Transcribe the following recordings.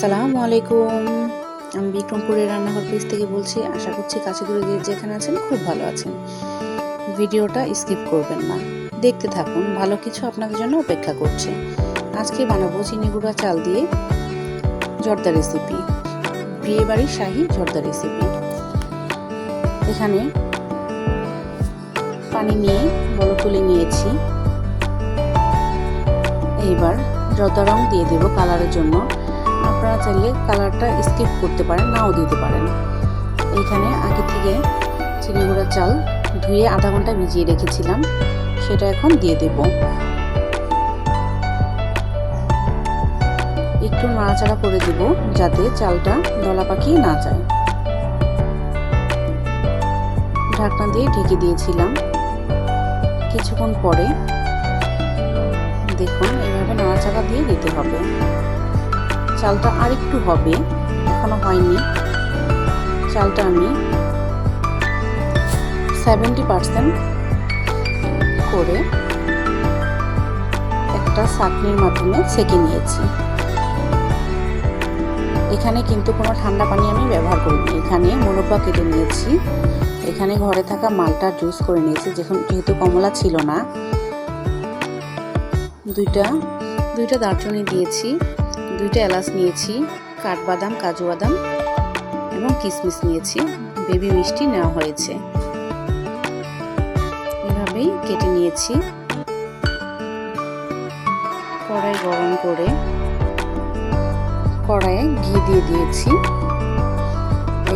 আসসালামু আলাইকুম। আমি বিক্রমপুরের রান্নাঘর পেজ থেকে বলছি, আশা করছি কাছে দূরে যেখানে আছেন খুব ভালো আছেন। ভিডিওটা স্কিপ করবেন না। দেখতে থাকুন, ভালো কিছু আপনাদের জন্য অপেক্ষা করছে। আজকে বানাবো চিনি গুঁড়া চাল দিয়ে জর্দা রেসিপি বিয়ে বাড়ির শাহি জর্দা রেসিপি এখানে পানি নিয়ে বড় তুলে নিয়েছি। এইবার জর্দা রং দিয়ে দেবো কালারের জন্য। আপনারা চাইলে কালারটা স্কিপ করতে পারেন, নাও দিতে পারেন। এইখানে আগে থেকে চিনি গুঁড়া চাল ধুয়ে আধা ঘণ্টা ভিজিয়ে রেখেছিলাম, সেটা এখন দিয়ে দেব। একটু নাড়াচাড়া করে দেব যাতে চালটা দলা পাকিয়ে না যায়। ঢাকনা দিয়ে ঢেকে দিয়েছিলাম। কিছুক্ষণ পরে দেখুন, এভাবে নাড়াচাড়া দিয়ে দিতে হবে। চালটা আরেকটু হবে। এখনও হয়নি। চালটা আমি সেভেন্টি পারসেন্ট করে একটা চাটনির মাধ্যমে সেঁকে নিয়েছি। এখানে কিন্তু কোনো ঠান্ডা পানি আমি ব্যবহার করিনি। এখানে মোরব্বা কেটে নিয়েছি। এখানে ঘরে থাকা মালটা জুস করে নিয়েছি। যখন যেহেতু কমলা ছিল না, দুইটা দুইটা দারচিনি দিয়েছি। দুইটা এলাচ নিয়েছি, কাঠবাদাম, কাজু বাদাম এবং কিশমিশ নিয়েছি। বেবি মিষ্টি নেওয়া হয়েছে। এভাবেই কেটে নিয়েছি। কড়াই গরম করে কড়াইয়ে ঘি দিয়ে দিয়েছি।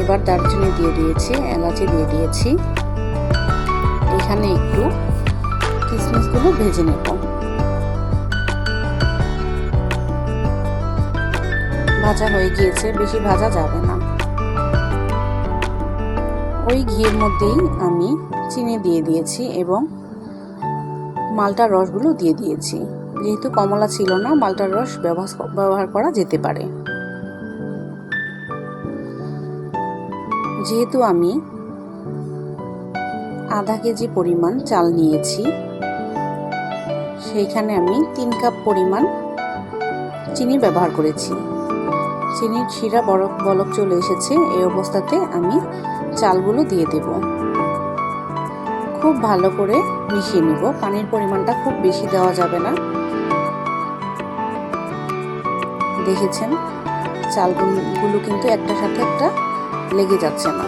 এবার দারচিনি দিয়ে দিয়েছি, এলাচি দিয়ে দিয়েছি। এখানে একটু কিশমিশগুলো ভেজে নেব। ভাজা হয়ে গিয়েছে, বেশি ভাজা যাবে না। ওই ঘিয়ের মধ্যেই আমি চিনি দিয়ে দিয়েছি এবং মালটার রসগুলো দিয়ে দিয়েছি। যেহেতু কমলা ছিল না, মালটার রস ব্যবহার করা যেতে পারে। যেহেতু আমি আধা কেজি পরিমাণ চাল নিয়েছি, সেইখানে আমি তিন কাপ পরিমাণ চিনি ব্যবহার করেছি। চিনির শিরা বরফ, বলক চলে এসেছে। এই অবস্থাতে আমি চালগুলো দিয়ে দেব। খুব ভালো করে মিশিয়ে নিব। পানির পরিমাণটা খুব বেশি দেওয়া যাবে না। দেখেছেন? চালগুলো কিন্তু একটা সাথে একটা লেগে যাচ্ছে না।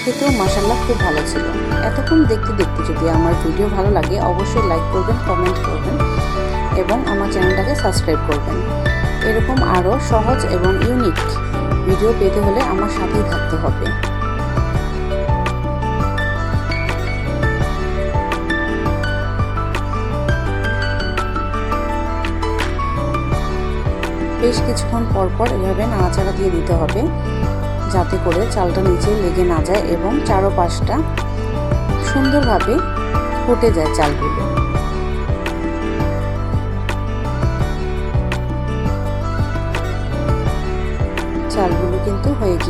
খেতেও মাসাল্লাহ খুব ভালো ছিল। এতক্ষণ দেখতে দেখতে যদি আমার ভিডিও ভালো লাগে, অবশ্যই লাইক করবেন কমেন্ট করবেন, এবং আমার চ্যানেলটাকে সাবস্ক্রাইব করবেন। এরকম আরও সহজ এবং ইউনিক ভিডিও পেতে হলে আমার সাথেই থাকতে হবে। বেশ কিছুক্ষণ পর পর এভাবে নাড়াচাড়া দিয়ে দিতে হবে, যাতে করে চালটা নিচে লেগে না যায় এবং চারোপাশটা সুন্দরভাবে ফুটে যায় চালগুলো।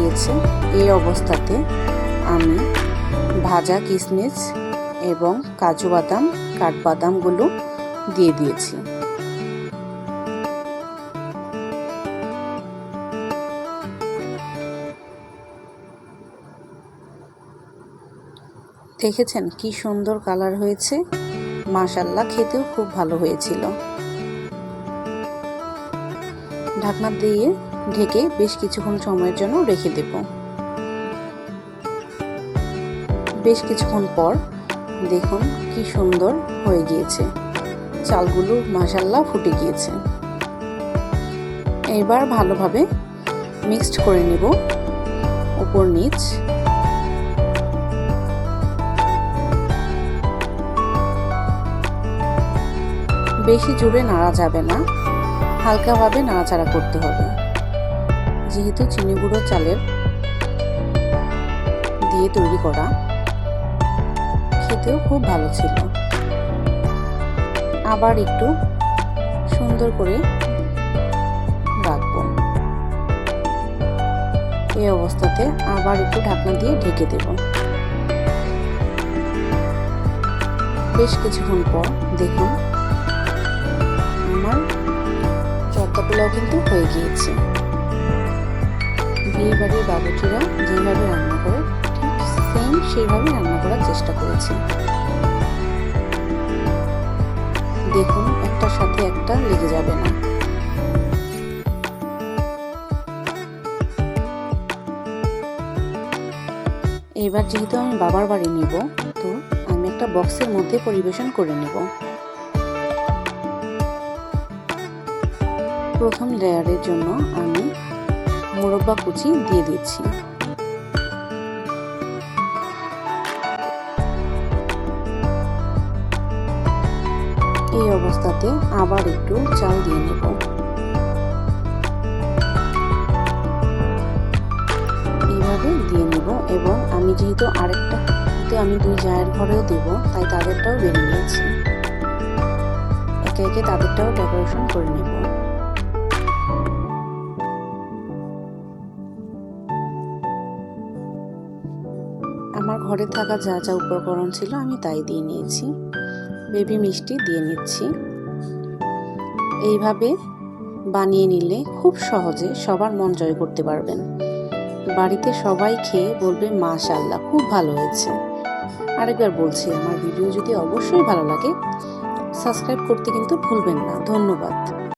গিয়েছে এই অবস্থাতে আমি ভাজা কিশমিশ এবং কাজু বাদাম, কাঠবাদামগুলো দিয়ে দিয়েছি। দেখেছেন কি সুন্দর কালার হয়েছে? মাশাল্লাহ খেতেও খুব ভালো হয়েছিল। ঢাকনা দিয়ে ঢেকে বেশ কিছুক্ষণ সময়ের জন্য রেখে দেব। বেশ কিছুক্ষণ পর দেখুন কি সুন্দর হয়ে গিয়েছে। চালগুলো মাসাল্লা ফুটে গিয়েছে। এবার ভালোভাবে মিক্সড করে নেব উপর নিচ। বেশি জোরে নাড়া যাবে না, হালকাভাবে নাড়াচাড়া করতে হবে। যেহেতু চিনি গুঁড়ো চালের দিয়ে তৈরি করা, খেতেও খুব ভালো ছিল। আবার একটু সুন্দর করে রাখব। এই অবস্থাতে আবার একটু ঢাকনা দিয়ে ঢেকে দেব। বেশ কিছুক্ষণ পর দেখুন, আমার পোলাও কিন্তু হয়ে গিয়েছে। বিয়ে বাড়ির বাবুটিরা যেভাবে রান্না করে, ঠিক সেম সেইভাবে রান্না করার চেষ্টা করেছি। দেখুন একটার সাথে একটা লেগে যাবে না। এবার যেহেতু আমি বাবার বাড়ি নিব, তো আমি একটা বক্সের মধ্যে পরিবেশন করে নেব। প্রথম লেয়ারের জন্য আমি মোরব্বা কুচি দিয়ে দিচ্ছি। এই অবস্থাতে আবার একটু চাল দিয়ে নেব। এইভাবে দিয়ে নেব এবং আমি যেহেতু আরেকটা আমি দুই জায়ের ঘরেও দেব, তাই তাদেরটাও নিয়েছি। একে একে তাদেরটাও ডেকোরেশন করে নেব। আমার ঘরে থাকা যা যা উপকরণ ছিল আমি তাই দিয়ে নিয়েছি। বেবি মিষ্টি দিয়ে নিচ্ছি। এইভাবে বানিয়ে নিলে খুব সহজে সবার মন জয় করতে পারবেন। বাড়িতে সবাই খেয়ে বলবে মাশাল্লাহ খুব ভালো হয়েছে। আরেকবার বলছি, আমার ভিডিও যদি অবশ্যই ভালো লাগে, সাবস্ক্রাইব করতে কিন্তু ভুলবেন না। ধন্যবাদ।